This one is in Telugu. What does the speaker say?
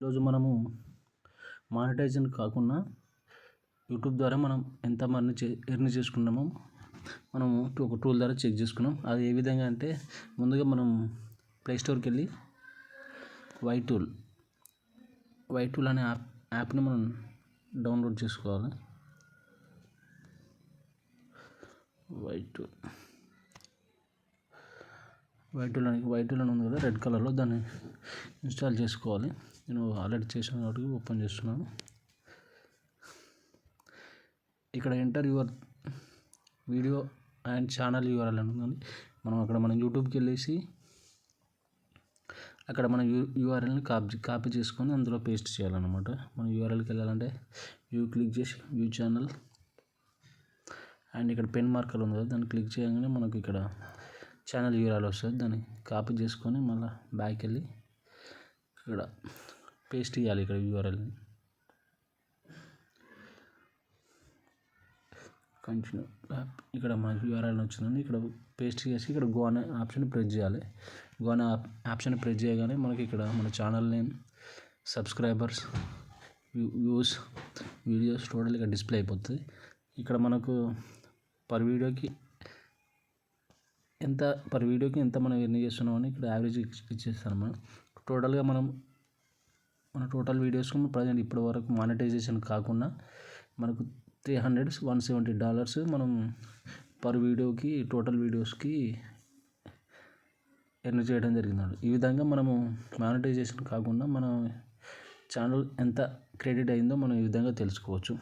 ఈరోజు మనము మానిటైజేషన్ కాకుండా యూట్యూబ్ ద్వారా మనం ఎంత మనీ చే ఎర్న్ చేసుకున్నామో మనము ఒక టూల్ ద్వారా చెక్ చేసుకున్నాం. అది ఏ విధంగా అంటే ముందుగా మనం ప్లేస్టోర్కి వెళ్ళి వై టూల్ వై టూల్ అనే యాప్ యాప్ని మనం డౌన్లోడ్ చేసుకోవాలి. వై టూల్ వై టూల్ అని వై టూల్ అని ఉంది కదా రెడ్ కలర్లో దాన్ని ఇన్స్టాల్ చేసుకోవాలి. నేను ఆల్రెడీ చేశాను కాబట్టి ఓపెన్ చేస్తున్నాను. ఇక్కడ enter your video and channel URL అని మనం అక్కడ మనం యూట్యూబ్కి వెళ్ళేసి అక్కడ మన యూ యూఆర్ఎల్ని కాపీ కాపీ చేసుకొని అందులో పేస్ట్ చేయాలన్నమాట. మనం యూఆర్ఎల్కి వెళ్ళాలంటే వ్యూ క్లిక్ చేసి వ్యూ ఛానల్ అండ్ ఇక్కడ పెన్ మార్కర్ ఉంది కదా దాన్ని క్లిక్ చేయగానే మనకు ఇక్కడ ఛానల్ యూఆర్ఎల్ వస్తుంది. దాన్ని కాపీ చేసుకొని మళ్ళీ బ్యాక్ వెళ్ళి ఇక్కడ పేస్ట్ చేయాలి ఇక్కడ యూఆర్ఎల్ని కంటిన్యూ ఇక్కడ మనకి యూఆర్ఎల్ వచ్చిందండి. ఇక్కడ పేస్ట్ చేసి ఇక్కడ గో అనే ఆప్షన్ ప్రెస్ చేయాలి. గో అనే ఆప్షన్ ప్రెస్ చేయగానే మనకి ఇక్కడ మన channel name subscribers views videos total ఇక్కడ డిస్ప్లే అయిపోతుంది. ఇక్కడ మనకు పర్ వీడియోకి ఎంత పర్ వీడియోకి ఎంత మనం ఎన్ని చేస్తున్నాం అని ఇక్కడ యావరేజ్ ఇచ్చేస్తాను మనం. టోటల్గా మనం మన టోటల్ వీడియోస్ ప్రజెంట్ ఇప్పటి వరకు మానిటైజేషన్ కాకుండా మనకు three hundred one seventy dollars మనం పర్ వీడియోకి టోటల్ వీడియోస్కి ఎర్న్ చేయడం జరిగిందండి. ఈ విధంగా మనము మానిటైజేషన్ కాకుండా మనం ఛానల్ ఎంత క్రెడిట్ అయిందో మనం ఈ విధంగా తెలుసుకోవచ్చు.